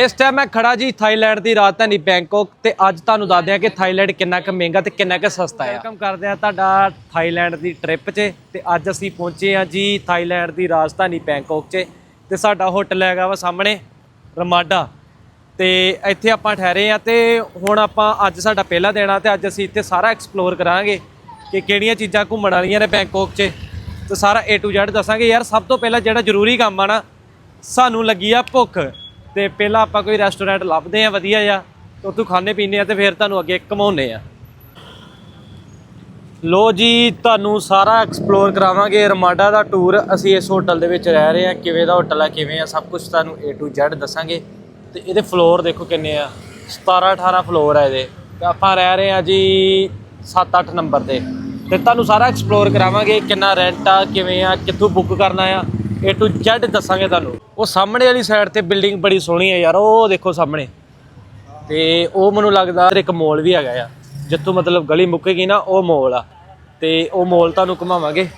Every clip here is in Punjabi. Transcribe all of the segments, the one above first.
ਇਸ ਟਾਈਮ ਮੈਂ ਖੜਾ ਜੀ ਥਾਈਲੈਂਡ ਦੀ ਰਾਜਧਾਨੀ ਬੈਂਕਾਕ ਤੇ ਅੱਜ ਤੁਹਾਨੂੰ ਦੱਸਦੇ ਆ ਕਿ ਥਾਈਲੈਂਡ ਕਿੰਨਾ ਕੁ ਮਹਿੰਗਾ ਤੇ ਕਿੰਨਾ ਕੁ ਸਸਤਾ ਹੈ ਵੈਲਕਮ ਕਰਦੇ ਆ ਤੁਹਾਡਾ ਥਾਈਲੈਂਡ ਦੀ ਟ੍ਰਿਪ 'ਚ ਤੇ ਅੱਜ ਅਸੀਂ ਪਹੁੰਚੇ ਆ ਜੀ ਥਾਈਲੈਂਡ ਦੀ ਰਾਜਧਾਨੀ ਬੈਂਕਾਕ 'ਚ ਤੇ ਸਾਡਾ ਹੋਟਲ ਹੈਗਾ ਵਾ ਸਾਹਮਣੇ, ਰਮਾਡਾ। ਤੇ ਇੱਥੇ ਆਪਾਂ ਠਹਿਰੇ ਆ ਤੇ ਹੁਣ ਆਪਾਂ ਅੱਜ ਸਾਡਾ ਪਹਿਲਾ ਦਿਨ ਆ ਤੇ ਅੱਜ ਅਸੀਂ ਇੱਥੇ ਸਾਰਾ ਐਕਸਪਲੋਰ ਕਰਾਂਗੇ ਕਿ ਕਿਹੜੀਆਂ ਚੀਜ਼ਾਂ ਘੁੰਮਣ ਵਾਲੀਆਂ ਨੇ ਬੈਂਕਾਕ 'ਚ। ਤੇ ਸਾਰਾ A to Z ਦੱਸਾਂਗੇ, ਯਾਰ ਸਭ ਤੋਂ ਪਹਿਲਾਂ ਜਿਹੜਾ ਜ਼ਰੂਰੀ ਕੰਮ ਆ ਨਾ, ਸਾਨੂੰ ਲੱਗੀ ਆ ਭੁੱਖ। ਤੇ ਪਹਿਲਾਂ ਆਪਾਂ ਕੋਈ ਰੈਸਟੋਰੈਂਟ ਲੱਭਦੇ ਆ ਵਧੀਆ ਜਿਹਾ, ਤੇ ਉੱਥੋਂ ਖਾਣੇ ਪੀਣੇ ਆ ਤੇ ਫਿਰ ਤੁਹਾਨੂੰ ਅੱਗੇ ਘਮਾਉਨੇ ਆ ਲੋ ਜੀ, ਤੁਹਾਨੂੰ ਸਾਰਾ ਐਕਸਪਲੋਰ ਕਰਾਵਾਂਗੇ, ਰਮਾਡਾ ਦਾ ਟੂਰ ਅਸੀਂ ਇਸ ਹੋਟਲ ਦੇ ਵਿੱਚ ਰਹਿ ਰਹੇ ਹਾਂ, ਕਿਵੇਂ ਦਾ ਹੋਟਲ ਆ ਕਿਵੇਂ ਆ, ਸਭ ਕੁਝ ਤੁਹਾਨੂੰ A to Z ਦੱਸਾਂਗੇ। ਤੇ ਇਹਦੇ ਫਲੋਰ ਦੇਖੋ ਕਿੰਨੇ ਆ 17 18 ਫਲੋਰ ਆ ਇਹਦੇ। ਤੇ ਆਪਾਂ ਰਹਿ ਰਹੇ ਹਾਂ ਜੀ 7-8 ਨੰਬਰ ਤੇ। ਤੇ ਤੁਹਾਨੂੰ ਸਾਰਾ ਐਕਸਪਲੋਰ ਕਰਾਵਾਂਗੇ, ਕਿੰਨਾ ਰੈਂਟ ਆ, ਕਿਵੇਂ ਆ, ਕਿੱਥੋਂ ਬੁੱਕ ਕਰਨਾ ਆ A to Z ਦੱਸਾਂਗੇ ਤੁਹਾਨੂੰ। ਉਹ ਸਾਹਮਣੇ ਵਾਲੀ ਸਾਈਡ ਤੇ ਬਿਲਡਿੰਗ ਬੜੀ ਸੋਹਣੀ ਹੈ ਯਾਰ, ਉਹ ਦੇਖੋ ਸਾਹਮਣੇ। ਤੇ ਉਹ ਮੈਨੂੰ ਲੱਗਦਾ ਇੱਕ ਮੋਲ ਵੀ ਹੈਗਾ ਆ। ਜਿੱਥੋਂ ਮਤਲਬ ਗਲੀ ਮੁੱਕੇਗੀ ਨਾ, ਉਹ ਮੋਲ ਆ। ਤੇ ਉਹ ਮੋਲ ਤੁਹਾਨੂੰ ਘੁਮਾਵਾਂਗੇ।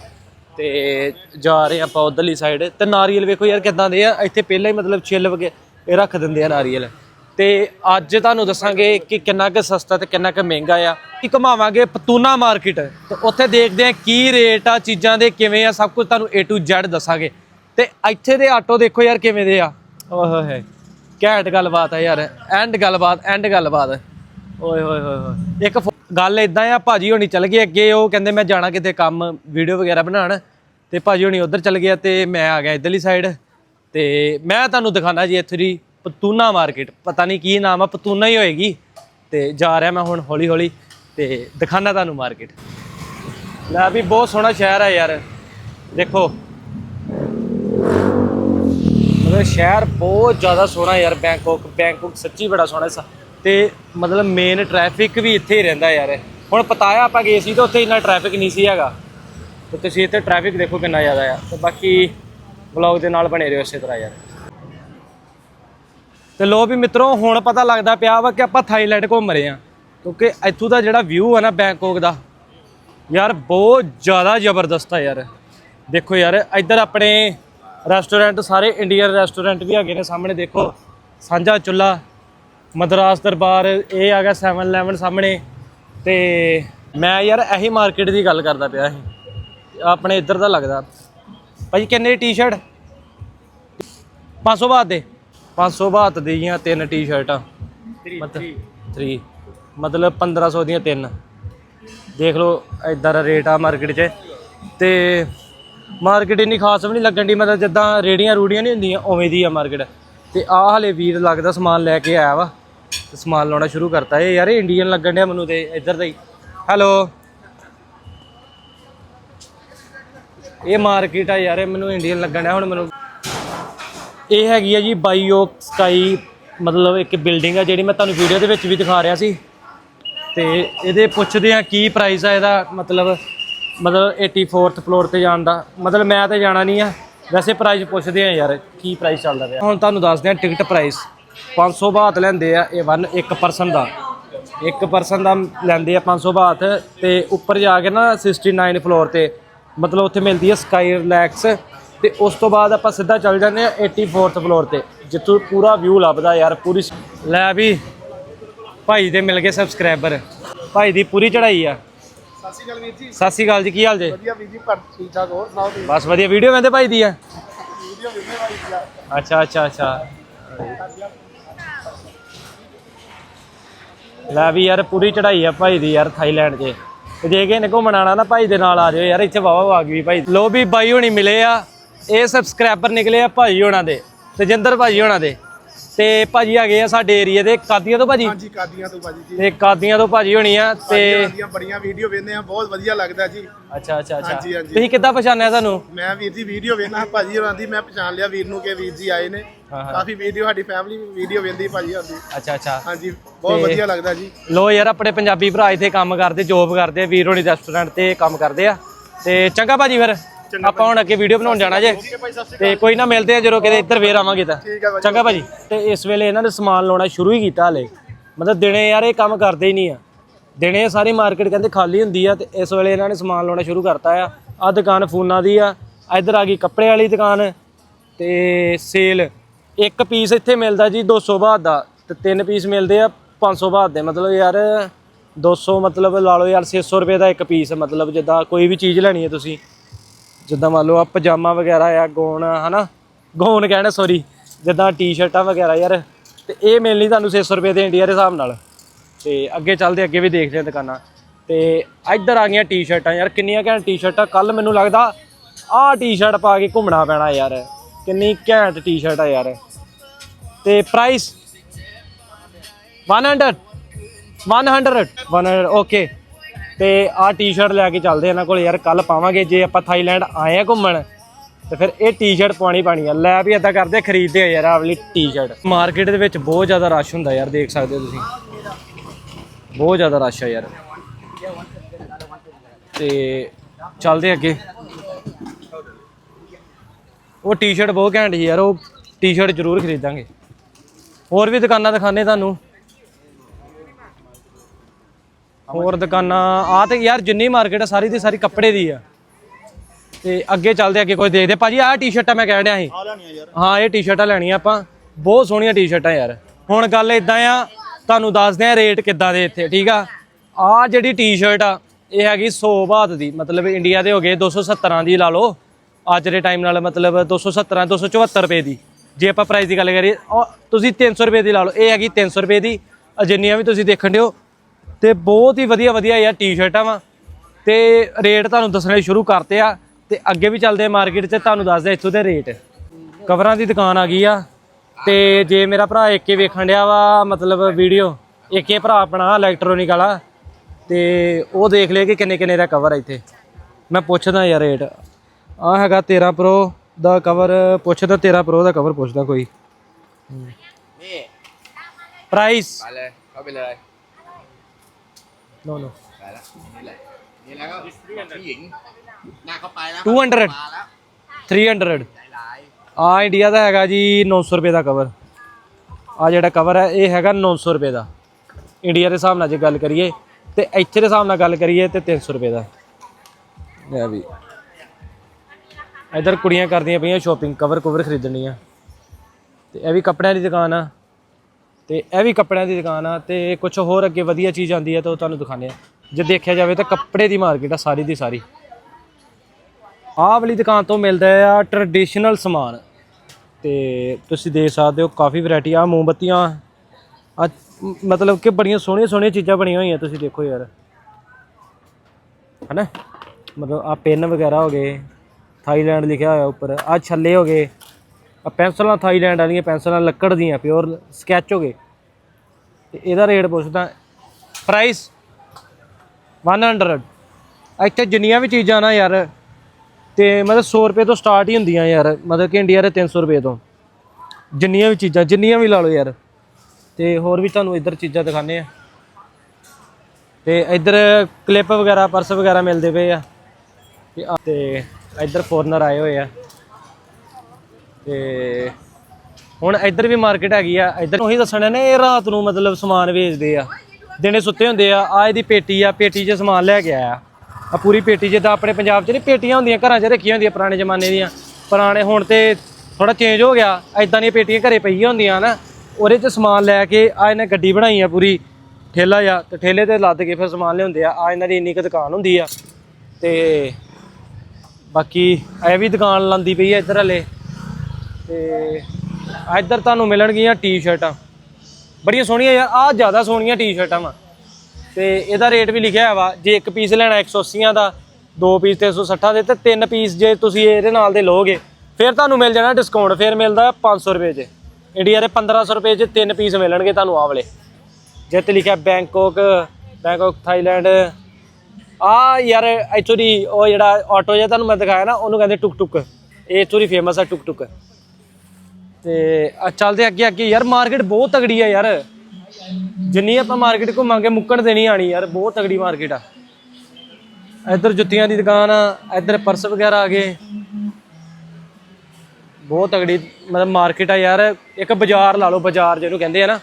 ਤੇ ਜਾ ਰਹੇ ਆਪਾਂ ਉਧਰਲੀ ਸਾਈਡ ਤੇ ਨਾਰੀਅਲ ਵੇਖੋ ਯਾਰ ਕਿਦਾਂ ਦੇ ਆ। ਇੱਥੇ ਪਹਿਲਾਂ ਹੀ ਮਤਲਬ ਛਿੱਲ ਵਗੇ ਇਹ ਰੱਖ ਦਿੰਦੇ ਆ ਨਾਰੀਅਲ। ਤੇ ਅੱਜ ਤੁਹਾਨੂੰ ਦੱਸਾਂਗੇ ਕਿ ਕਿੰਨਾ ਕੁ ਸਸਤਾ ਤੇ ਕਿੰਨਾ ਕੁ ਮਹਿੰਗਾ ਆ। ਕਿ ਘੁਮਾਵਾਂਗੇ? ਪਤੂਨਾ ਮਾਰਕੀਟ ਤੇ ਉੱਥੇ ਦੇਖਦੇ ਆ ਕੀ ਰੇਟ ਆ, ਚੀਜ਼ਾਂ ਦੇ ਕਿਵੇਂ ਆ। ਸਭ ਕੁਝ ਤੁਹਾਨੂੰ A to Z ਦੱਸਾਂਗੇ। ਤੇ ਇੱਥੇ ਦੇ ਆਟੋ ਦੇਖੋ ਯਾਰ ਕਿਵੇਂ ਦੇ ਆ। ਓਏ ਹੋਏ ਘੈਂਟ ਗੱਲਬਾਤ ਆ ਯਾਰ ਐਂਡ ਗੱਲਬਾਤ ਐਂਡ ਗੱਲਬਾਤ। ਓਏ ਹੋਏ ਹੋਏ ਹੋਏ। ਇੱਕ ਗੱਲ ਇਦਾਂ ਆ ਭਾਜੀ ਹੋਣੀ ਚੱਲ ਗਏ ਅੱਗੇ ਉਹ ਕਹਿੰਦੇ ਮੈਂ ਜਾਣਾ ਕਿਤੇ ਕੰਮ ਵੀਡੀਓ ਵਗੈਰਾ ਬਣਾਉਣ। ਤੇ ਭਾਜੀ ਹੋਣੀ ਉਧਰ ਚੱਲ ਗਿਆ ਤੇ ਮੈਂ ਆ ਗਿਆ ਇਧਰਲੀ ਸਾਈਡ ਤੇ ਮੈਂ ਤੁਹਾਨੂੰ ਦਿਖਾਣਾ ਜੀ ਇੱਥੇ ਦੀ ਪਤੂਨਾ ਮਾਰਕੀਟ ਪਤਾ ਨਹੀਂ ਕੀ ਨਾਮ ਆ ਪਤੂਨਾ ਹੀ ਹੋਏਗੀ। ਤੇ ਜਾ ਰਿਹਾ ਮੈਂ ਹੁਣ ਹੌਲੀ ਹੌਲੀ ਤੇ ਦਿਖਾਣਾ ਤੁਹਾਨੂੰ ਮਾਰਕੀਟ ਲੈ ਵੀ ਬਹੁਤ ਸੋਹਣਾ ਸ਼ਹਿਰ ਆ ਯਾਰ ਦੇਖੋ। ਮਤਲਬ ਸ਼ਹਿਰ ਬਹੁਤ ਜ਼ਿਆਦਾ ਸੋਹਣਾ ਯਾਰ, ਬੈਂਕਾਕ ਬੈਂਕਾਕ ਸੱਚੀ ਬੜਾ ਸੋਹਣਾ ਸ ਤੇ ਮਤਲਬ ਮੇਨ ਟ੍ਰੈਫਿਕ ਵੀ ਇੱਥੇ ਹੀ ਰਹਿੰਦਾ ਯਾਰ। ਹੁਣ ਪਤਾਇਆ ਆਪਾਂ ਗਏ ਸੀ ਤਾਂ ਉੱਥੇ ਇੰਨਾ ਟ੍ਰੈਫਿਕ ਨਹੀਂ ਸੀ ਹੈਗਾ। ਤੇ ਤੁਸੀਂ ਇੱਥੇ ਟ੍ਰੈਫਿਕ ਦੇਖੋ ਕਿੰਨਾ ਜ਼ਿਆਦਾ ਆ ਤੇ ਬਾਕੀ ਵਲੌਗ ਦੇ ਨਾਲ ਬਣੇ ਰਹੋ ਇਸੇ ਤਰ੍ਹਾਂ ਯਾਰ। ਤੇ ਲੋ ਵੀ ਮਿੱਤਰੋ, ਹੁਣ ਪਤਾ ਲੱਗਦਾ ਪਿਆ ਵਾ ਕਿ ਆਪਾਂ ਥਾਈਲੈਂਡ ਘੁੰਮ ਰਹੇ ਆ ਕਿਉਂਕਿ ਇੱਥੋਂ ਦਾ ਜਿਹੜਾ ਵਿਊ ਆ ਨਾ ਬੈਂਕਾਕ ਦਾ, ਯਾਰ ਬਹੁਤ ਜ਼ਿਆਦਾ ਜ਼ਬਰਦਸਤ ਆ ਯਾਰ। ਦੇਖੋ ਯਾਰ, ਇੱਧਰ ਆਪਣੇ ਰੈਸਟੋਰੈਂਟ ਸਾਰੇ ਇੰਡੀਅਨ ਰੈਸਟੋਰੈਂਟ ਵੀ ਹੈਗੇ ਨੇ ਸਾਹਮਣੇ ਦੇਖੋ। ਸਾਂਝਾ ਚੁੱਲਾ ਮਦਰਾਸ ਦਰਬਾਰ ਇਹ ਆ ਗਿਆ 711 ਸਾਹਮਣੇ। ਤੇ ਮੈਂ ਯਾਰ ਇਹੀ ਮਾਰਕੀਟ ਦੀ ਗੱਲ ਕਰਦਾ ਪਿਆ ਸੀ। ਆਪਣੇ ਇੱਧਰ ਦਾ ਲੱਗਦਾ। ਭਾਜੀ ਕਿੰਨੇ ਟੀ-ਸ਼ਰਟ 500 ਬਾਤ ਦੇ। 500 ਬਾਤ ਦੀਆਂ ਤਿੰਨ ਟੀ-ਸ਼ਰਟਾਂ ਮਤਲਬ 3 ਮਤਲਬ 1500 ਦੀਆਂ ਤਿੰਨ। ਦੇਖ ਲਓ ਇਦਾਂ ਦਾ ਰੇਟ ਆ ਮਾਰਕੀਟ 'ਚ। ਤੇ ਮਾਰਕੀਟ ਇੰਨੀ ਖਾਸ ਵੀ ਨਹੀਂ ਲੱਗਣ ਦੀ ਮਤਲਬ ਜਿੱਦਾਂ ਰੇੜੀਆਂ ਰੂੜੀਆਂ ਨਹੀਂ ਹੁੰਦੀਆਂ, ਉਵੇਂ ਦੀ ਆ ਮਾਰਕੀਟ। ਤੇ ਆਹ ਹਲੇ ਵੀਰ ਲੱਗਦਾ ਸਮਾਨ ਲੈ ਕੇ ਆਇਆ ਵਾ, ਤੇ ਸਮਾਨ ਲਾਉਣਾ ਸ਼ੁਰੂ ਕਰਤਾ। ਇਹ ਯਾਰ ਇੰਡੀਅਨ ਲੱਗਣ ਡਿਆ ਮੈਨੂੰ ਤੇ ਇੱਧਰ ਦਾ ਹੀ। ਹੈਲੋ ਇਹ ਮਾਰਕੀਟ ਆ ਯਾਰ, ਇਹ ਮੈਨੂੰ ਇੰਡੀਅਨ ਲੱਗਣ ਡਿਆ, ਹੁਣ ਮੈਨੂੰ ਇਹ ਹੈਗੀ ਆ ਜੀ ਬਾਈਓ ਸਕਾਈ ਮਤਲਬ ਇੱਕ ਬਿਲਡਿੰਗ ਆ ਜਿਹੜੀ ਮੈਂ ਤੁਹਾਨੂੰ ਵੀਡੀਓ ਦੇ ਵਿੱਚ ਵੀ ਦਿਖਾ ਰਿਹਾ ਸੀ। ਤੇ ਇਹਦੇ ਪੁੱਛਦੇ ਆ ਕੀ ਪ੍ਰਾਈਸ ਆ ਇਹਦਾ, ਮਤਲਬ ਮਤਲਬ 84th ਫਲੋਰ ਤੇ ਜਾਣ ਦਾ। ਮਤਲਬ ਮੈਂ ਤੇ ਜਾਣਾ ਨਹੀਂ ਆ। ਵੈਸੇ ਪ੍ਰਾਈਸ ਪੁੱਛਦੇ ਆ ਯਾਰ, ਕੀ ਪ੍ਰਾਈਸ ਚੱਲਦਾ ਪਿਆ। ਹੁਣ ਤੁਹਾਨੂੰ ਦੱਸਦੇ ਆ ਟਿਕਟ ਪ੍ਰਾਈਸ 500 ਬਾਤ ਲੈਂਦੇ ਆ, ਇਹ ਵਨ ਇੱਕ ਪਰਸਨ ਦਾ। ਇੱਕ ਪਰਸਨ ਦਾ ਲੈਂਦੇ ਆ 500 ਬਾਤ ਤੇ ਉੱਪਰ ਜਾ ਕੇ ਨਾ 69 ਫਲੋਰ ਤੇ। ਮਤਲਬ ਉੱਥੇ ਮਿਲਦੀ ਹੈ ਸਕਾਈ ਰਿਲੈਕਸ ਤੇ ਉਸ ਤੋਂ ਬਾਅਦ ਆਪਾਂ ਸਿੱਧਾ ਚੱਲ ਜਾਂਦੇ ਆ 84th ਫਲੋਰ ਤੇ। ਜਿੱਥੋਂ ਪੂਰਾ ਵਿਊ ਲੱਭਦਾ ਯਾਰ, ਪੂਰੀ ਸ- ਲੈ ਵੀ। ਭਾਈ ਦੇ ਮਿਲ ਗਏ ਸਬਸਕ੍ਰਾਈਬਰ ਭਾਈ ਦੀ ਪੂਰੀ ਚੜਾਈ ਆ। ਸਤਿ ਸ਼੍ਰੀ ਅਕਾਲ ਵੀਰ ਜੀ। ਸਤਿ ਸ਼੍ਰੀ ਅਕਾਲ ਜੀ ਕੀ ਹਾਲ ਜੇ? ਵਧੀਆ ਵੀਰ ਜੀ ਪਰ ਠੀਕ ਠਾਕ ਹੋਰ ਸੁਣਾਓ ਤੁਸੀਂ? ਬਸ ਵਧੀਆ ਵੀਡੀਓ ਕਹਿੰਦੇ ਭਾਈ ਦੀ ਆ? ਵੀਡੀਓ ਵੇਖਣੇ ਵਾਲੀ ਸੀ ਆ। ਅੱਛਾ ਅੱਛਾ ਅੱਛਾ। ਲੈ ਵੀ ਯਾਰ ਪੂਰੀ ਚੜਾਈ ਆ ਭਾਈ ਦੀ ਯਾਰ ਥਾਈਲੈਂਡ 'ਚ। ਤੇ ਜੇ ਕਿਸੇ ਨੇ ਘੁੰਮਣ ਆਣਾ ਨਾ ਭਾਈ ਦੇ ਨਾਲ ਆ ਜਾਓ ਯਾਰ ਇੱਥੇ ਵਾਵਾ ਆ ਗਈ ਭਾਈ। ਲੋ ਵੀ ਬਾਈ ਹੋਣੀ ਮਿਲੇ ਆ ਇਹ ਸਬਸਕ੍ਰਾਈਬਰ ਨਿਕਲੇ ਆ ਭਾਈ ਹੋਣਾ ਦੇ ਤੇਜਿੰਦਰ ਭਾਈ ਹੋਣਾ ਦੇ। ਤੇ ਭਾਜੀ ਆ ਗਏ ਆ ਸਾਡੇ ਏਰੀਆ ਦੇ ਕਾਦੀਆਂ ਤੋਂ ਭਾਜੀ? ਹਾਂਜੀ ਕਾਦੀਆਂ ਤੋਂ ਬਾਜੀ ਜੀ। ਤੇ ਕਾਦੀਆਂ ਤੋਂ ਭਾਜੀ ਹੋਣੀ ਆ ਤੇ ਦੀਆਂ ਬੜੀਆਂ ਵੀਡੀਓ ਵੇਖਦੇ ਆ ਬਹੁਤ ਵਧੀਆ ਲੱਗਦਾ ਜੀ। ਅੱਛਾ ਅੱਛਾ ਅੱਛਾ। ਹਾਂਜੀ, ਹਾਂਜੀ। ਤੁਸੀਂ ਕਿੱਦਾਂ ਪਛਾਣਿਆ ਤੁਹਾਨੂੰ ਮੈਂ ਵੀਰ ਜੀ ਵੀਡੀਓ ਵੇਖਣਾ ਭਾਜੀ ਹੋਰਾਂ ਦੀ ਮੈਂ ਪਛਾਣ ਲਿਆ ਵੀਰ ਨੂੰ ਕਿ ਵੀਰ ਜੀ ਆਏ ਨੇ। ਹਾਂ, ਹਾਂ। ਕਾਫੀ ਵੀਡੀਓ ਸਾਡੀ ਫੈਮਿਲੀ ਵੀਡੀਓ ਵੇਖਦੀ ਭਾਜੀ ਹੋਰਾਂ ਦੀ ਅੱਛਾ ਅੱਛਾ। ਹਾਂਜੀ ਬਹੁਤ ਤੇ- ਵਧੀਆ ਲੱਗਦਾ ਜੀ। ਲੋ ਯਾਰ ਆਪਣੇ ਪੰਜਾਬੀ ਭਰਾ ਇੱਥੇ ਕੰਮ ਕਰਦੇ ਜੋਬ ਕਰਦੇ ਆ ਵੀਰ ਹੋਣੀ ਰੈਸਟੋਰੈਂਟ ਤੇ ਕੰਮ ਕਰਦੇ ਆ। ਤੇ ਚੰਗਾ ਭਾਜੀ ਫਿਰ। ਆਪਾਂ ਹੁਣ ਅੱਗੇ ਵੀਡੀਓ ਬਣਾਉਣ ਜਾਣਾ ਜੇ। ਤੇ ਕੋਈ ਨਾ ਮਿਲਦੇ ਆ ਜਦੋਂ ਕਿਤੇ ਇੱਧਰ ਫੇਰ ਆਵਾਂਗੇ ਤਾਂ। ਚੰਗਾ ਭਾਜੀ। ਤੇ ਇਸ ਵੇਲੇ ਇਹਨਾਂ ਨੇ ਸਮਾਨ ਲਾਉਣਾ ਸ਼ੁਰੂ ਹੀ ਕੀਤਾ ਹਲੇ। ਮਤਲਬ ਦਿਨੇ ਯਾਰ ਇਹ ਕੰਮ ਕਰਦੇ ਹੀ ਨਹੀਂ ਆ। ਦਿਨੇ ਸਾਰੀ ਮਾਰਕੀਟ ਕਹਿੰਦੇ ਖਾਲੀ ਹੁੰਦੀ ਆ ਤੇ ਇਸ ਵੇਲੇ ਇਹਨਾਂ ਨੇ ਸਮਾਨ ਲਾਉਣਾ ਸ਼ੁਰੂ ਕਰਤਾ ਆ। ਆ ਦੁਕਾਨ ਫੋਨਾਂ ਦੀ ਆ। ਇੱਧਰ ਆ ਗਈ ਕੱਪੜੇ ਵਾਲੀ ਦੁਕਾਨ। ਤੇ ਸੇਲ ਇੱਕ ਪੀਸ ਇੱਥੇ ਮਿਲਦਾ ਜੀ 200 ਬਾਤ ਦਾ। ਤੇ ਤਿੰਨ ਪੀਸ ਮਿਲਦੇ ਆ 500 ਬਾਤ ਦੇ। ਮਤਲਬ ਯਾਰ 200 ਮਤਲਬ ਲਾ ਲਓ ਯਾਰ 600 ਰੁਪਏ ਦਾ ਇੱਕ ਪੀਸ ਮਤਲਬ ਜਿੱਦਾਂ ਕੋਈ ਵੀ ਚੀਜ਼ ਲੈਣੀ ਹੈ ਤੁਸੀਂ। ਜਿੱਦਾਂ ਮੰਨ ਲਓ ਆ ਪਜਾਮਾ ਵਗੈਰਾ ਆ ਗੌਨ ਹਨਾ? ਗੌਨ ਕਹਿਣਾ ਸੌਰੀ ਜਿੱਦਾਂ ਟੀ-ਸ਼ਰਟਾਂ ਵਗੈਰਾ ਯਾਰ। ਤੇ ਇਹ ਮਿਲਣੀ ਤੁਹਾਨੂੰ 600 ਰੁਪਏ ਦੇ ਇੰਡੀਆ ਦੇ ਹਿਸਾਬ ਨਾਲ। ਤੇ ਅੱਗੇ ਚੱਲਦੇ, ਅੱਗੇ ਵੀ ਦੇਖਦੇ ਹਾਂ ਦੁਕਾਨਾਂ। ਤੇ ਇੱਧਰ ਆ ਗਈਆਂ ਟੀ-ਸ਼ਰਟਾਂ ਯਾਰ, ਕਿੰਨੀਆਂ ਘੈਂਟ ਟੀ-ਸ਼ਰਟਾਂ ਕੱਲ ਮੈਨੂੰ ਲੱਗਦਾ ਆਹ ਟੀ-ਸ਼ਰਟ ਪਾ ਕੇ ਘੁੰਮਣਾ ਪੈਣਾ ਯਾਰ। ਕਿੰਨੀ ਘੈਂਟ ਟੀ-ਸ਼ਰਟ ਆ ਯਾਰ। ਤੇ ਪ੍ਰਾਈਸ 100 100 100 ਓਕੇ ਤੇ ਆਹ ਟੀ-ਸ਼ਰਟ ਲੈ ਕੇ ਚੱਲਦੇ ਇਹਨਾਂ ਕੋਲ, ਯਾਰ ਕੱਲ ਪਾਵਾਂਗੇ, ਜੇ ਆਪਾਂ ਥਾਈਲੈਂਡ ਆਏ ਆ ਘੁੰਮਣ, ਤੇ ਫਿਰ ਇਹ ਟੀ-ਸ਼ਰਟ ਪਾਣੀ ਪਾਣੀ ਆ। ਲੈ ਵੀ ਇਦਾਂ ਕਰਦੇ ਖਰੀਦਦੇ ਆ ਯਾਰ, ਆਹ ਵਾਲੀ ਟੀ-ਸ਼ਰਟ ਮਾਰਕੀਟ ਦੇ ਵਿੱਚ ਬਹੁਤ ਜ਼ਿਆਦਾ ਰਸ਼ ਹੁੰਦਾ ਯਾਰ, ਦੇਖ ਸਕਦੇ ਹੋ ਤੁਸੀਂ। ਬਹੁਤ ਜ਼ਿਆਦਾ ਰਸ਼ ਆ ਯਾਰ। ਤੇ ਚੱਲਦੇ ਅੱਗੇ। ਉਹ ਟੀ-ਸ਼ਰਟ ਬਹੁਤ ਘੈਂਟ ਸੀ ਯਾਰ, ਉਹ ਟੀ-ਸ਼ਰਟ ਜ਼ਰੂਰ ਖਰੀਦਾਂਗੇ। ਹੋਰ ਵੀ ਦੁਕਾਨਾਂ ਦਿਖਾਣੇ ਤੁਹਾਨੂੰ। ਹੋਰ ਦੁਕਾਨਾਂ ਆ ਤੇ ਯਾਰ ਜਿੰਨੀ ਮਾਰਕੀਟ ਆ ਸਾਰੀ ਦੀ ਸਾਰੀ ਕੱਪੜੇ ਦੀ ਆ। ਤੇ ਅੱਗੇ ਚੱਲਦੇ ਅੱਗੇ ਕੋਈ ਦੇਖਦੇ। ਭਾਜੀ ਆਹ ਟੀ-ਸ਼ਰਟਾਂ ਮੈਂ ਕਹਿ ਰਿਹਾ ਸੀ। ਆ ਲੈਣੀਆਂ ਯਾਰ। ਹਾਂ ਇਹ ਟੀ-ਸ਼ਰਟਾਂ ਲੈਣੀਆਂ ਆਪਾਂ। ਬਹੁਤ ਸੋਹਣੀਆਂ ਟੀ-ਸ਼ਰਟਾਂ ਯਾਰ। ਹੁਣ ਗੱਲ ਇਦਾਂ ਆ ਤੁਹਾਨੂੰ ਦੱਸਦੇ ਆ ਰੇਟ ਕਿੱਦਾਂ ਦੇ ਇੱਥੇ ਠੀਕ ਆ? ਆ ਜਿਹੜੀ ਟੀ-ਸ਼ਰਟ ਆ ਇਹ ਹੈਗੀ 100 ਬਾਤ ਦੀ ਮਤਲਬ ਇੰਡੀਆ ਦੇ ਹੋ ਗਏ 270 ਦੀ ਲਾ ਲਓ। ਅੱਜ ਦੇ ਟਾਈਮ ਨਾਲ ਮਤਲਬ 217 274 ਰੁਪਏ ਦੀ। ਜੇ ਆਪਾਂ ਪ੍ਰਾਈਸ ਦੀ ਗੱਲ ਕਰੀਏ ਤੁਸੀਂ 300 ਰੁਪਏ ਦੀ ਲਾ ਲਓ ਇਹ ਹੈਗੀ 300 ਰੁਪਏ ਦੀ। ਜਿੰਨੀਆਂ ਵੀ ਤੁਸੀਂ ਦੇਖਣ ਦਿਓ ਤੇ ਬਹੁਤ ਹੀ ਵਧੀਆ ਵਧੀਆ ਯਾਰ ਟੀ-ਸ਼ਰਟਾਂ ਵਾ। ਤੇ ਰੇਟ ਤੁਹਾਨੂੰ ਦੱਸਣੇ ਸ਼ੁਰੂ ਕਰਤੇ ਆ। ਤੇ ਅੱਗੇ ਵੀ ਚੱਲਦੇ ਆ ਮਾਰਕੀਟ 'ਚ ਤੁਹਾਨੂੰ ਦੱਸਦੇ ਇੱਥੋਂ ਦੇ ਰੇਟ ਕਵਰਾਂ ਦੀ ਦੁਕਾਨ ਆ ਗਈ ਆ। ਤੇ ਜੇ ਮੇਰਾ ਭਰਾ ਏਕੇ ਵੇਖਣ ਡਿਆ ਵਾ ਮਤਲਬ ਵੀਡੀਓ ਏਕੇ ਭਰਾ ਆਪਣਾ ਇਲੈਕਟ੍ਰੋਨਿਕ ਵਾਲਾ। ਤੇ ਉਹ ਦੇਖ ਲਿਆ ਕਿ ਕਿੰਨੇ ਕਿੰਨੇ ਦਾ ਕਵਰ ਆ ਇੱਥੇ। ਮੈਂ ਪੁੱਛਦਾ ਯਾਰ ਰੇਟ ਆ ਹੈਗਾ 13 ਪ੍ਰੋ ਦਾ ਕਵਰ ਪੁੱਛਦਾ 13 ਪ੍ਰੋ ਦਾ ਕਵਰ ਪੁੱਛਦਾ ਕੋਈ। นี่ ਪ੍ਰਾਈਸ ไปเลยเข้าไปเลย ਨੋ ਨੋ ไปแล้วนี่แหละนี่แล้วก็ผู้หญิงหน้าเข้าไปแล้ว 200 มาแล้ว 300 ใจร้าย ਆ ਇੰਡੀਆ ਦਾ ਹੈਗਾ ਜੀ 900 ਰੁਪਏ ਦਾ ਕਵਰ ਆ ਜਿਹੜਾ ਕਵਰ ਹੈ ਇਹ ਹੈਗਾ 900 ਰੁਪਏ ਦਾ ਇੰਡੀਆ ਦੇ ਹਿਸਾਬ ਨਾਲ ਜੇ ਗੱਲ ਕਰੀਏ ਤੇ ਇੱਥੇ ਦੇ ਹਿਸਾਬ ਨਾਲ ਗੱਲ ਕਰੀਏ ਤੇ 300 ਰੁਪਏ ਦਾ ਇਹ ਵੀ ਇਧਰ ਕੁੜੀਆਂ ਕਰਦੀਆਂ ਪਈਆਂ ਸ਼ਾਪਿੰਗ ਕਵਰ ਕਵਰ ਖਰੀਦਣੀਆਂ ਤੇ ਇਹ ਵੀ ਕੱਪੜਿਆਂ ਦੀ ਦੁਕਾਨ ਆ ਤੇ ਇਹ ਵੀ ਕੱਪੜਿਆਂ ਦੀ ਦੁਕਾਨ ਆ ਤੇ ਕੁਝ ਹੋਰ ਅੱਗੇ ਵਧੀਆ ਚੀਜ਼ ਆਂਦੀ ਹੈ ਤਾਂ ਉਹ ਤੁਹਾਨੂੰ ਦਿਖਾਉਂਦੇ ਆ। ਜੇ ਦੇਖਿਆ ਜਾਵੇ ਤਾਂ ਕੱਪੜੇ ਦੀ ਮਾਰਕੀਟ ਆ, ਸਾਰੀ ਦੀ ਸਾਰੀ। ਆਹ ਵਾਲੀ ਦੁਕਾਨ ਤੋਂ ਮਿਲਦਾ ਆ ਟ੍ਰੈਡੀਸ਼ਨਲ ਸਮਾਨ। ਤੇ ਤੁਸੀਂ ਦੇਖ ਸਕਦੇ ਹੋ ਕਾਫੀ ਵੈਰਾਈਟੀ ਆ, ਮੋਮਬੱਤੀਆਂ। ਆ, ਮਤਲਬ ਕਿ ਬੜੀਆਂ ਸੋਹਣੀਆਂ ਸੋਹਣੀਆਂ ਚੀਜ਼ਾਂ ਬਣੀਆਂ ਹੋਈਆਂ, ਤੁਸੀਂ ਦੇਖੋ ਯਾਰ। ਹਨਾ? ਮਤਲਬ ਆ ਪੈਨ ਵਗੈਰਾ ਹੋ ਗਏ ਥਾਈਲੈਂਡ ਲਿਖਿਆ ਹੋਇਆ ਉੱਪਰ। ਆ ਛੱਲੇ ਹੋ ਗਏ। ਆ ਪੈਨਸਲਾਂ ਥਾਈਲੈਂਡ ਵਾਲੀਆਂ ਪੈਨਸਲਾਂ, ਲੱਕੜ ਦੀਆਂ ਪਿਓਰ ਸਕੈਚ ਹੋ ਗਏ। ਤੇ ਇਹਦਾ ਰੇਟ ਪੁੱਛਦਾ ਪ੍ਰਾਈਸ 100 ਇੱਥੇ ਜਿੰਨੀਆਂ ਵੀ ਚੀਜ਼ਾਂ ਨਾ ਯਾਰ, ਤੇ ਮਤਲਬ 100 ਰੁਪਏ ਤੋਂ ਸਟਾਰਟ ਹੀ ਹੁੰਦੀਆਂ ਯਾਰ, ਮਤਲਬ ਕਿ ਇੰਡੀਆ ਦੇ 300 ਰੁਪਏ ਤੋਂ। ਜਿੰਨੀਆਂ ਵੀ ਚੀਜ਼ਾਂ, ਜਿੰਨੀਆਂ ਵੀ ਲਾ ਲਓ ਯਾਰ। ਤੇ ਹੋਰ ਵੀ ਤੁਹਾਨੂੰ ਇੱਧਰ ਚੀਜ਼ਾਂ ਦਿਖਾਣੇ ਆ। ਤੇ ਇੱਧਰ ਕਲਿੱਪ ਵਗੈਰਾ ਪਰਸ ਵਗੈਰਾ ਮਿਲਦੇ ਪਏ ਆ। ਤੇ ਆ- ਤੇ ਇੱਧਰ ਫੋਰਨਰ ਆਏ ਹੋਏ ਆ। ਤੇ ਹੁਣ ਇੱਧਰ ਵੀ ਮਾਰਕੀਟ ਹੈਗੀ ਆ। ਇੱਧਰ ਉਹੀ ਦੱਸਣਾ ਨੇ, ਇਹ ਰਾਤ ਨੂੰ ਮਤਲਬ ਸਮਾਨ ਵੇਚਦੇ ਆ। ਦਿਨੇ ਸੁੱਤੇ ਹੁੰਦੇ ਆ ਆ ਇਹਦੀ ਪੇਟੀ ਆ, ਪੇਟੀ 'ਚ ਸਮਾਨ ਲੈ ਕੇ ਆਇਆ। ਆ ਪੂਰੀ ਪੇਟੀ ਜਿੱਦਾਂ ਆਪਣੇ ਪੰਜਾਬ 'ਚ ਨਹੀਂ, ਪੇਟੀਆਂ ਹੁੰਦੀਆਂ, ਘਰਾਂ 'ਚ ਰੱਖੀਆਂ ਹੁੰਦੀਆਂ ਪੁਰਾਣੇ ਜ਼ਮਾਨੇ ਦੀਆਂ। ਪੁਰਾਣੇ ਹੁਣ ਤੇ ਥੋੜਾ ਚੇਂਜ ਹੋ ਗਿਆ ਐਦਾਂ ਦੀਆਂ ਪੇਟੀਆਂ ਘਰੇ ਪਈਆਂ ਹੁੰਦੀਆਂ ਨਾ। ਉਹਦੇ 'ਚ ਸਮਾਨ ਲੈ ਕੇ ਆ ਇਹਨੇ ਗੱਡੀ ਬਣਾਈ ਆ ਪੂਰੀ, ਠੇਲਾ ਜਾਂ ਤੇ ਠੇਲੇ ਤੇ ਲੱਦ ਕੇ ਫਿਰ ਸਮਾਨ ਲਿਆਉਂਦੇ ਆ। ਆ ਇਹਨਾਂ ਦੀ ਇੰਨੀ ਕੁ ਦੁਕਾਨ ਹੁੰਦੀ ਆ। ਤੇ ਬਾਕੀ ਇਹ ਵੀ ਦੁਕਾਨ ਲੰਦੀ ਪਈ ਆ ਇੱਧਰ ਹਲੇ ਤੇ ਇੱਧਰ ਤੁਹਾਨੂੰ ਮਿਲਣਗੀਆਂ ਟੀ-ਸ਼ਰਟਾਂ ਬੜੀਆਂ ਸੋਹਣੀਆਂ ਯਾਰ ਆਹ ਜ਼ਿਆਦਾ ਸੋਹਣੀਆਂ ਟੀ-ਸ਼ਰਟਾਂ ਵਾ। ਤੇ ਇਹਦਾ ਰੇਟ ਵੀ ਲਿਖਿਆ ਹੋਇਆ ਵਾ, ਜੇ ਇੱਕ ਪੀਸ ਲੈਣਾ 180 ਦਾ, ਦੋ ਪੀਸ 360 ਦੇ, ਤੇ ਤਿੰਨ ਪੀਸ ਜੇ ਤੁਸੀਂ ਇਹਦੇ ਨਾਲ ਦੇ ਲਓਗੇ, ਫਿਰ ਤੁਹਾਨੂੰ ਮਿਲ ਜਾਣਾ ਡਿਸਕਾਊਂਟ ਫਿਰ ਮਿਲਦਾ 500 ਰੁਪਏ 'ਚ ਇੰਡੀਆ ਦੇ 1500 ਰੁਪਏ 'ਚ ਤਿੰਨ ਪੀਸ ਮਿਲਣਗੇ ਤੁਹਾਨੂੰ ਆਹ ਵਾਲੇ। ਜੇ ਤੇ ਲਿਖਿਆ ਬੈਂਕਾਕ ਬੈਂਕਾਕ ਥਾਈਲੈਂਡ ਆ ਯਾਰ, ਇੱਥੋਂ ਦੀ ਉਹ ਜਿਹੜਾ ਆਟੋ ਜਿਹਾ ਤੁਹਾਨੂੰ ਮੈਂ ਦਿਖਾਇਆ ਨਾ, ਉਹਨੂੰ ਕਹਿੰਦੇ ਟੁਕ ਟੁਕ ਇਹ ਇੱਥੋਂ ਦੀ ਫੇਮਸ ਆ ਟੁਕ ਟੁਕ ਤੇ ਆ ਚੱਲਦੇ ਅੱਗੇ ਅੱਗੇ ਯਾਰ ਮਾਰਕੀਟ ਬਹੁਤ ਤਗੜੀ ਆ ਯਾਰ। ਜਿੰਨੀ ਆਪਾਂ ਮਾਰਕੀਟ ਘੁੰਮਾਂਗੇ ਮੁੱਕਣ ਦੇਣੀ ਆਣੀ ਯਾਰ, ਬਹੁਤ ਤਗੜੀ ਮਾਰਕੀਟ ਆ। ਇੱਧਰ ਜੁੱਤੀਆਂ ਦੀ ਦੁਕਾਨ ਆ, ਇੱਧਰ ਪਰਸ ਵਗੈਰਾ ਆ ਗਏ। ਬਹੁਤ ਤਗੜੀ ਮਤਲਬ ਮਾਰਕੀਟ ਆ ਯਾਰ, ਇੱਕ ਬਾਜ਼ਾਰ ਲਾ ਲਓ, ਬਾਜ਼ਾਰ ਜਿਹਨੂੰ ਕਹਿੰਦੇ ਆ ਨਾ।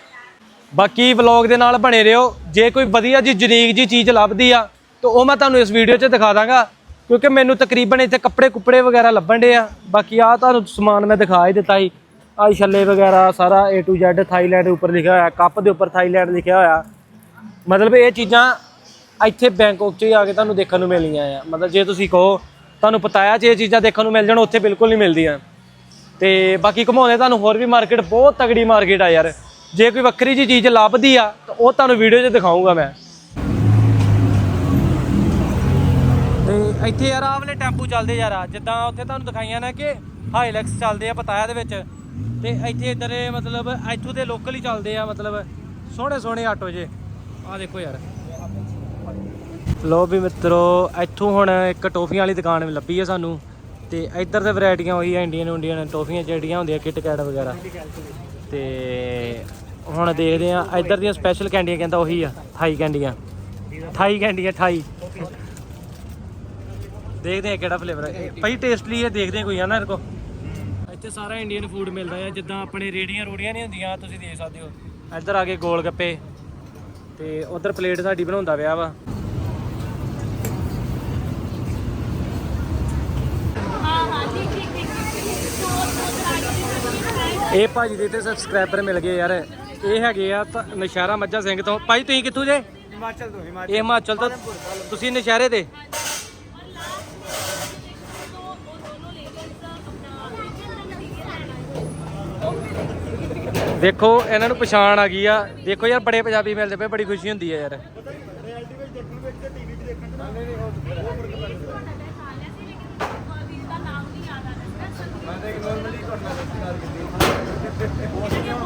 ਬਾਕੀ ਵਲੌਗ ਦੇ ਨਾਲ ਬਣੇ ਰਹੋ, ਜੇ ਕੋਈ ਵਧੀਆ ਜੀ ਜਨੀਕ ਜੀ ਚੀਜ਼ ਲੱਭਦੀ ਆ, ਤਾਂ ਉਹ ਮੈਂ ਤੁਹਾਨੂੰ ਇਸ ਵੀਡੀਓ 'ਚ ਦਿਖਾ ਦਾਂਗਾ। ਕਿਉਂਕਿ ਮੈਨੂੰ ਤਕਰੀਬਨ ਇੱਥੇ ਕੱਪੜੇ ਕੁੱਪੜੇ ਵਗੈਰਾ ਲੱਭਣ ਡੇ ਆ। ਬਾਕੀ ਆ ਤੁਹਾਨੂੰ ਸਮਾਨ ਮੈਂ ਦਿਖਾ ਹੀ ਦਿੱਤਾ ਸੀ। ਆ ਛੱਲੇ ਵਗੈਰਾ ਸਾਰਾ A to Z ਥਾਈਲੈਂਡ ਉੱਪਰ ਲਿਖਿਆ ਹੋਇਆ, ਕੱਪ ਦੇ ਉੱਪਰ ਥਾਈਲੈਂਡ ਲਿਖਿਆ ਹੋਇਆ। ਮਤਲਬ ਇਹ ਚੀਜ਼ਾਂ ਇੱਥੇ ਬੈਂਕਾਕ 'ਚ ਆ ਕੇ ਤੁਹਾਨੂੰ ਦੇਖਣ ਨੂੰ ਮਿਲਣੀਆਂ ਆ। ਮਤਲਬ ਜੇ ਤੁਸੀਂ ਕਹੋ, ਤੁਹਾਨੂੰ ਪਤਾ ਆ ਜੇ ਇਹ ਚੀਜ਼ਾਂ ਦੇਖਣ ਨੂੰ ਮਿਲ ਜਾਣ, ਉੱਥੇ ਬਿਲਕੁਲ ਨਹੀਂ ਮਿਲਦੀਆਂ। ਤੇ ਬਾਕੀ ਘਮਾਉਂਦੇ ਤੁਹਾਨੂੰ ਹੋਰ ਵੀ ਮਾਰਕੀਟ ਬਹੁਤ ਤਗੜੀ ਮਾਰਕੀਟ ਆ ਯਾਰ। ਜੇ ਕੋਈ ਵੱਖਰੀ ਜੀ ਚੀਜ਼ ਲੱਭਦੀ ਆ, ਤਾਂ ਉਹ ਤੁਹਾਨੂੰ ਵੀਡੀਓ 'ਚ ਦਿਖਾਉਂਗਾ ਮੈਂ। ਤੇ ਇੱਥੇ ਯਾਰ ਆਹ ਵਾਲੇ ਟੈਂਪੂ ਚੱਲਦੇ ਯਾਰ, ਜਿੱਦਾਂ ਉੱਥੇ ਤੁਹਾਨੂੰ ਦਿਖਾਈਆਂ ਨੇ ਕਿ ਹਾਈਲੈਕਸ ਚੱਲਦੇ ਆ ਪਤਾਇਆ ਦੇ ਵਿੱਚ। ਤੇ ਇੱਥੇ ਇਧਰ ਮਤਲਬ ਇੱਥੋਂ ਦੇ ਲੋਕਲ ਹੀ ਚੱਲਦੇ ਆ, ਮਤਲਬ ਸੋਹਣੇ ਸੋਹਣੇ ਆਟੋ ਜੇ। ਆ ਦੇਖੋ ਯਾਰ। ਲੋ ਵੀ ਮਿੱਤਰੋ, ਇੱਥੋਂ ਹੁਣ ਇੱਕ ਟੋਫੀਆਂ ਵਾਲੀ ਦੁਕਾਨ ਵੀ ਲੱਭੀ ਹੈ ਸਾਨੂੰ। ਤੇ ਇੱਧਰ ਤੇ ਵੈਰਾਈਟੀਆਂ ਉਹੀ ਆ, ਇੰਡੀਅਨ ਇੰਡੀਅਨ ਟੋਫੀਆਂ ਜਿਹੜੀਆਂ ਹੁੰਦੀਆਂ ਕਿਟ ਕੈਟ ਵਗੈਰਾ। ਤੇ ਹੁਣ ਦੇਖਦੇ ਆ, ਇੱਧਰ ਦੀਆਂ ਸਪੈਸ਼ਲ ਕੈਂਡੀਆਂ ਕਹਿੰਦਾ ਉਹੀ ਆ ਥਾਈ ਕੈਂਡੀਆਂ ਥਾਈ ਕੈਂਡੀਆਂ ਥਾਈ ਦੇਖਦੇ ਆ ਕਿਹੜਾ ਫਲੇਵਰ ਹੈ ਭਾਈ ਟੇਸਟਲੀ ਹੈ ਦੇਖਦੇ ਕੋਈ ਆ ਨਾ ਇਹਦੇ ਕੋ ਇੱਥੇ ਸਾਰਾ ਇੰਡੀਅਨ ਫੂਡ ਮਿਲਦਾ ਹੈ ਜਿੱਦਾਂ ਆਪਣੇ ਰੇੜੀਆਂ ਰੋੜੀਆਂ ਨਹੀਂ ਹੁੰਦੀਆਂ ਤੁਸੀਂ ਦੇਖ ਸਕਦੇ ਹੋ। ਇੱਧਰ ਆ ਕੇ ਗੋਲ ਗੱਪੇ। ਤੇ ਉਧਰ ਪਲੇਟ ਸਾਡੀ ਬਣਾਉਂਦਾ ਪਿਆ ਵਾ। ਇਹ ਭਾਜੀ ਦੇ ਤੇ ਸਬਸਕ੍ਰਾਈਬਰ ਮਿਲ ਗਏ ਯਾਰ। ਇਹ ਹੈਗੇ ਆ ਨਸ਼ਹਿਰਾ ਮੱਝਾ ਸਿੰਘ ਤੋਂ। ਭਾਈ ਤੁਸੀਂ ਕਿੱਥੋਂ ਜੇ? ਹਿਮਾਚਲ ਤੋਂ ਇਹ ਹਿਮਾਚਲ ਤੋਂ। ਤੁਸੀਂ ਨਸ਼ਹਿਰੇ ਦੇ? ਦੇਖੋ, ਇਹਨਾਂ ਨੂੰ ਪਛਾਣ ਆ ਗਈ ਆ। ਦੇਖੋ ਯਾਰ, ਬੜੇ ਪੰਜਾਬੀ ਮਿਲਦੇ ਪਏ, ਬੜੀ ਖੁਸ਼ੀ ਹੁੰਦੀ ਆ ਯਾਰ।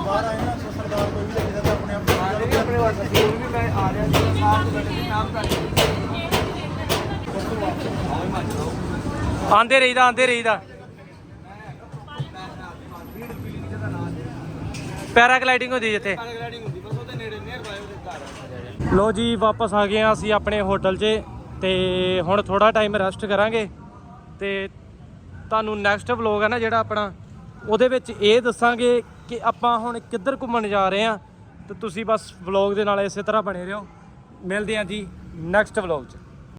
ਬਾਹਰ ਆਏ ਨਾ ਸਰਦਾਰ ਕੋਈ ਵੀ ਲੱਗਦਾ ਤਾਂ ਆਪਣੇ ਆਪ ਆਪਣੇ ਵਾਸਤੇ ਵੀ ਮੈਂ ਆ ਰਿਹਾ ਜੀ ਸਾਥ ਦੇ ਨਾਮ ਕਰ ਆਂਦੇ ਰਹੀਦਾ ਆਂਦੇ ਰਹੀਦਾ ਪੈਰਾਗਲਾਈਡਿੰਗ ਹੁੰਦੀ ਜਿੱਥੇ। ਰਾਈਡਿੰਗ ਹੁੰਦੀ ਬਸ ਉਹਦੇ ਨੇੜੇ ਨੀਅਰ ਬਾਈ ਉਹਦੇ ਘਰ ਲੋ ਜੀ ਵਾਪਸ ਆ ਗਏ ਆ ਅਸੀਂ ਆਪਣੇ ਹੋਟਲ 'ਚ ਤੇ ਹੁਣ ਥੋੜਾ ਟਾਈਮ ਰੈਸਟ ਕਰਾਂਗੇ ਤੇ ਤੁਹਾਨੂੰ ਨੈਕਸਟ ਵਲੌਗ ਹੈ ਨਾ ਜਿਹੜਾ ਆਪਣਾ ਉਹਦੇ ਵਿੱਚ ਇਹ ਦੱਸਾਂਗੇ ਕਿ ਆਪਾਂ ਹੁਣ ਕਿੱਧਰ ਘੁੰਮਣ ਜਾ ਰਹੇ ਆ ਤੇ ਤੁਸੀਂ ਬਸ ਵਲੌਗ ਦੇ ਨਾਲ ਇਸੇ ਤਰ੍ਹਾਂ ਬਣੇ ਰਹੋ। ਮਿਲਦੇ ਆ ਜੀ ਨੈਕਸਟ ਵਲੌਗ 'ਚ।